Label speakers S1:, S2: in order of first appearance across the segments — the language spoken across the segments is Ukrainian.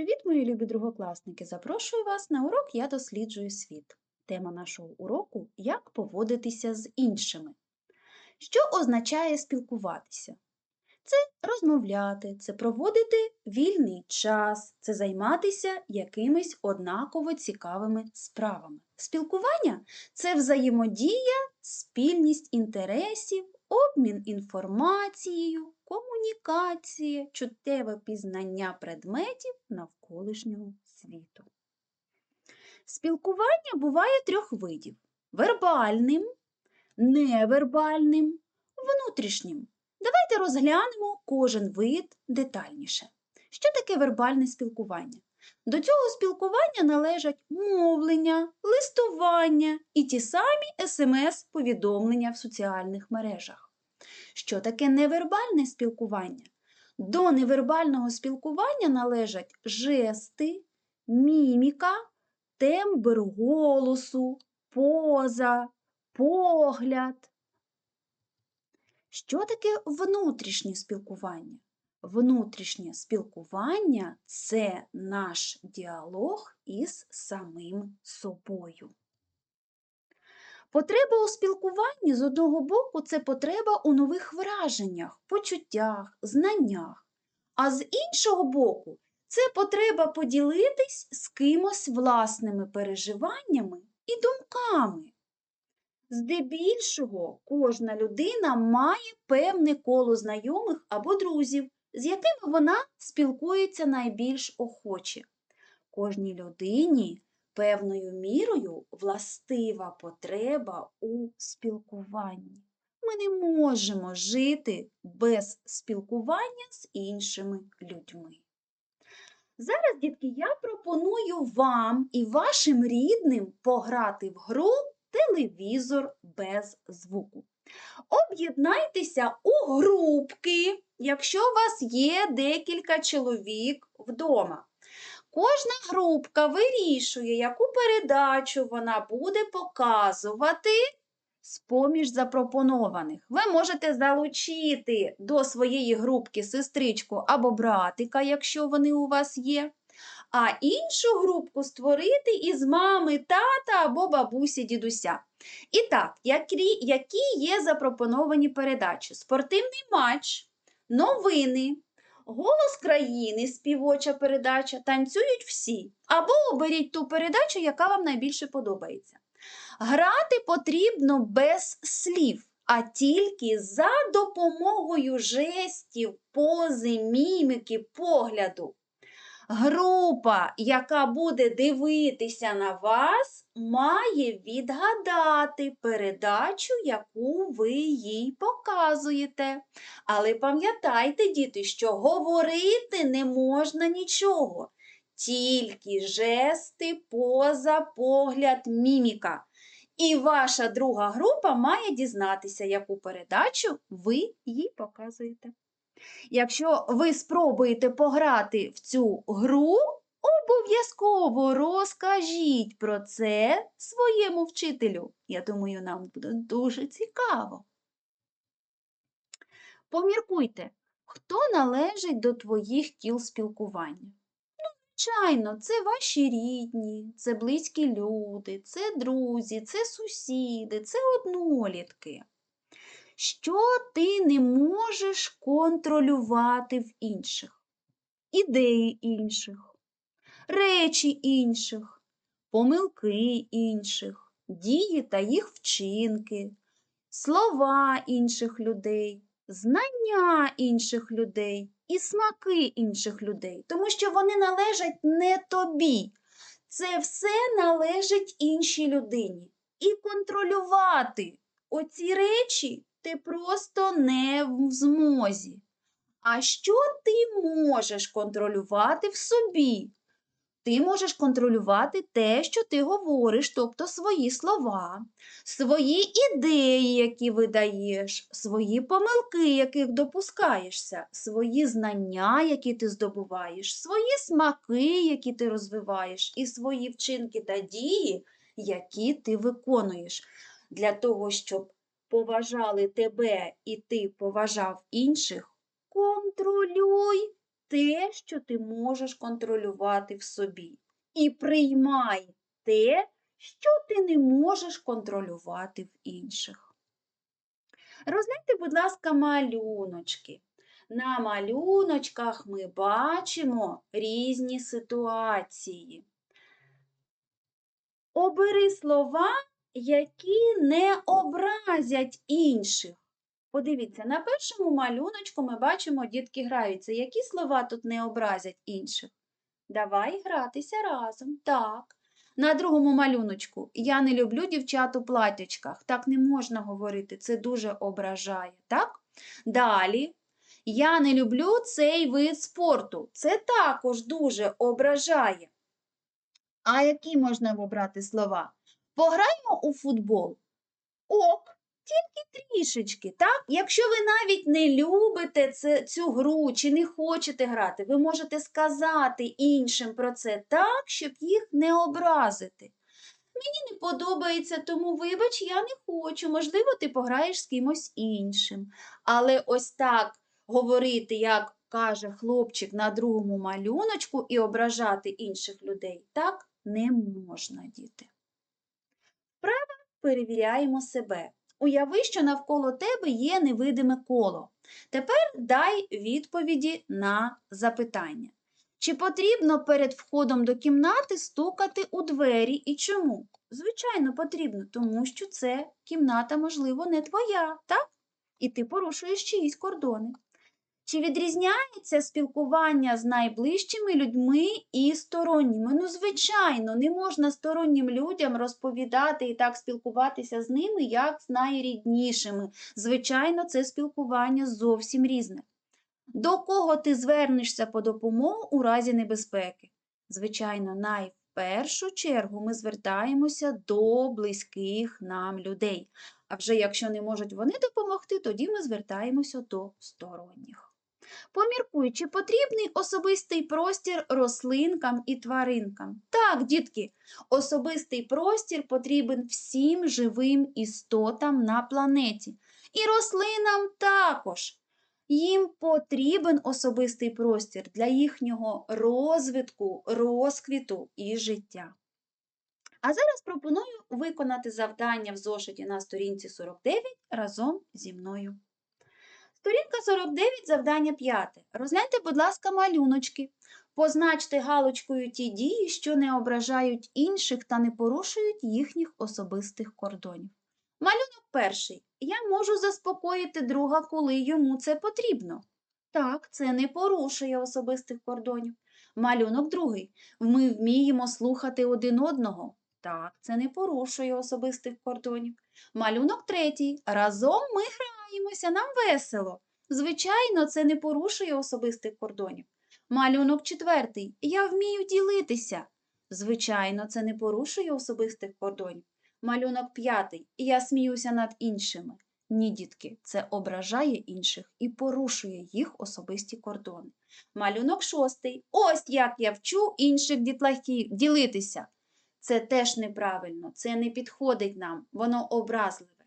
S1: Привіт, мої любі другокласники! Запрошую вас на урок Я досліджую світ. Тема нашого уроку як поводитися з іншими. Що означає спілкуватися? Це розмовляти, це проводити вільний час, це займатися якимись однаково цікавими справами. Спілкування це взаємодія, спільність інтересів, обмін інформацією, комунікація, чуттєве пізнання предметів навколишнього світу. Спілкування буває трьох видів: вербальним, невербальним, внутрішнім. Давайте розглянемо кожен вид детальніше. Що таке вербальне спілкування? До цього спілкування належать мовлення, листування і ті самі смс-повідомлення в соціальних мережах. Що таке невербальне спілкування? До невербального спілкування належать жести, міміка, тембр голосу, поза, погляд. Що таке внутрішнє спілкування? Внутрішнє спілкування це наш діалог із самим собою. Потреба у спілкуванні з одного боку це потреба у нових враженнях, почуттях, знаннях, а з іншого боку, це потреба поділитись з кимось власними переживаннями і думками. Здебільшого кожна людина має певне коло знайомих або друзів, з якими вона спілкується найбільш охоче. Кожній людині певною мірою властива потреба у спілкуванні. Ми не можемо жити без спілкування з іншими людьми. Зараз, дітки, я пропоную вам і вашим рідним пограти в гру телевізор без звуку. Об'єднайтеся у групки, якщо у вас є декілька чоловік вдома. Кожна групка вирішує, яку передачу вона буде показувати з-поміж запропонованих. Ви можете залучити до своєї групки сестричку або братика, якщо вони у вас є, а іншу групку створити із мами, тата або бабусі дідуся. І так, які є запропоновані передачі? Спортивний матч, новини. Голос країни, співоча передача, танцюють всі. Або оберіть ту передачу, яка вам найбільше подобається. Грати потрібно без слів, а тільки за допомогою жестів, пози, міміки, погляду. Група, яка буде дивитися на вас, має відгадати передачу, яку ви їй показуєте. Але пам'ятайте, діти, що говорити не можна нічого, тільки жести, поза, погляд, міміка. І ваша друга група має дізнатися, яку передачу ви їй показуєте. Якщо ви спробуєте пограти в цю гру, обов'язково розкажіть про це своєму вчителю. Я думаю, нам буде дуже цікаво. Поміркуйте, хто належить до твоїх кіл спілкування? Ну, звичайно, це ваші рідні, це близькі люди, це друзі, це сусіди, це однолітки що ти не можеш контролювати в інших, ідеї інших, речі інших, помилки інших, дії та їх вчинки, слова інших людей, знання інших людей і смаки інших людей, тому що вони належать не тобі. Це все належить іншій людині. І контролювати оці речі ти просто не в змозі. А що ти можеш контролювати в собі? Ти можеш контролювати те, що ти говориш, тобто свої слова, свої ідеї, які видаєш, свої помилки, яких допускаєшся, свої знання, які ти здобуваєш, свої смаки, які ти розвиваєш, і свої вчинки та дії, які ти виконуєш, для того, щоб поважали тебе і ти поважав інших, контролюй те, що ти можеш контролювати в собі. І приймай те, що ти не можеш контролювати в інших. Розгляньте, будь ласка, малюночки. На малюночках ми бачимо різні ситуації. Обери слова, які не образять інших. Подивіться, на першому малюночку ми бачимо, дітки граються. Які слова тут не образять інших? Давай гратися разом. Так. На другому малюночку я не люблю дівчат у платячках. Так не можна говорити, це дуже ображає. Так? Далі. Я не люблю цей вид спорту. Це також дуже ображає. А які можна обрати слова? Пограємо у футбол. Ок, тільки трішечки, так? Якщо ви навіть не любите це, цю гру чи не хочете грати, ви можете сказати іншим про це так, щоб їх не образити. Мені не подобається, тому вибач, я не хочу. Можливо, ти пограєш з кимось іншим. Але ось так говорити, як каже хлопчик на другому малюночку, і ображати інших людей, так не можна, діти. Вправо перевіряємо себе. Уяви, що навколо тебе є невидиме коло. Тепер дай відповіді на запитання. Чи потрібно перед входом до кімнати стукати у двері і чому? Звичайно, потрібно, тому що це кімната, можливо, не твоя, так? І ти порушуєш чиїсь кордони. Чи відрізняється спілкування з найближчими людьми і сторонніми? Ну, звичайно, не можна стороннім людям розповідати і так спілкуватися з ними, як з найріднішими. Звичайно, це спілкування зовсім різне. До кого ти звернешся по допомогу у разі небезпеки? Звичайно, найпершу чергу ми звертаємося до близьких нам людей. А вже якщо не можуть вони допомогти, тоді ми звертаємося до сторонніх. Поміркуй, чи потрібний особистий простір рослинкам і тваринкам? Так, дітки, особистий простір потрібен всім живим істотам на планеті. І рослинам також. Їм потрібен особистий простір для їхнього розвитку, розквіту і життя. А зараз пропоную виконати завдання в зошиті на сторінці 49 разом зі мною. Сторінка 49, завдання 5. Розгляньте, будь ласка, малюночки. Позначте галочкою ті дії, що не ображають інших та не порушують їхніх особистих кордонів. Малюнок перший. Я можу заспокоїти друга, коли йому це потрібно. Так, це не порушує особистих кордонів. Малюнок другий. Ми вміємо слухати один одного. Так, це не порушує особистих кордонів. Малюнок третій. Разом ми граємося, нам весело. Звичайно, це не порушує особистих кордонів. Малюнок четвертий. Я вмію ділитися. Звичайно, це не порушує особистих кордонів. Малюнок п'ятий. Я сміюся над іншими. Ні, дітки, це ображає інших і порушує їх особисті кордони. Малюнок шостий. Ось як я вчу інших дітлахів ділитися. Це теж неправильно, це не підходить нам, воно образливе.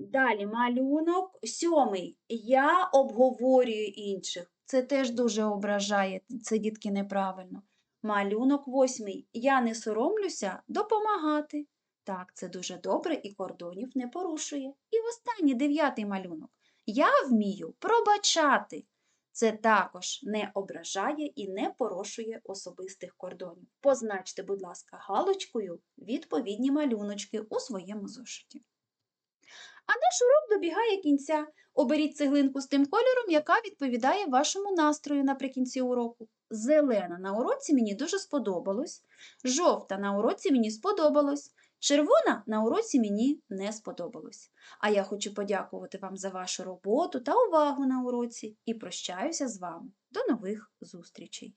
S1: Далі малюнок сьомий. Я обговорюю інших. Це теж дуже ображає, це дітки неправильно. Малюнок восьмий. Я не соромлюся допомагати. Так, це дуже добре і кордонів не порушує. І останній дев'ятий малюнок. Я вмію пробачати. Це також не ображає і не порушує особистих кордонів. Позначте, будь ласка, галочкою відповідні малюночки у своєму зошиті. А наш урок добігає кінця. Оберіть цеглинку з тим кольором, яка відповідає вашому настрою наприкінці уроку. Зелена на уроці мені дуже сподобалось, жовта на уроці мені сподобалось, червона на уроці мені не сподобалось. А я хочу подякувати вам за вашу роботу та увагу на уроці і прощаюся з вами. До нових зустрічей!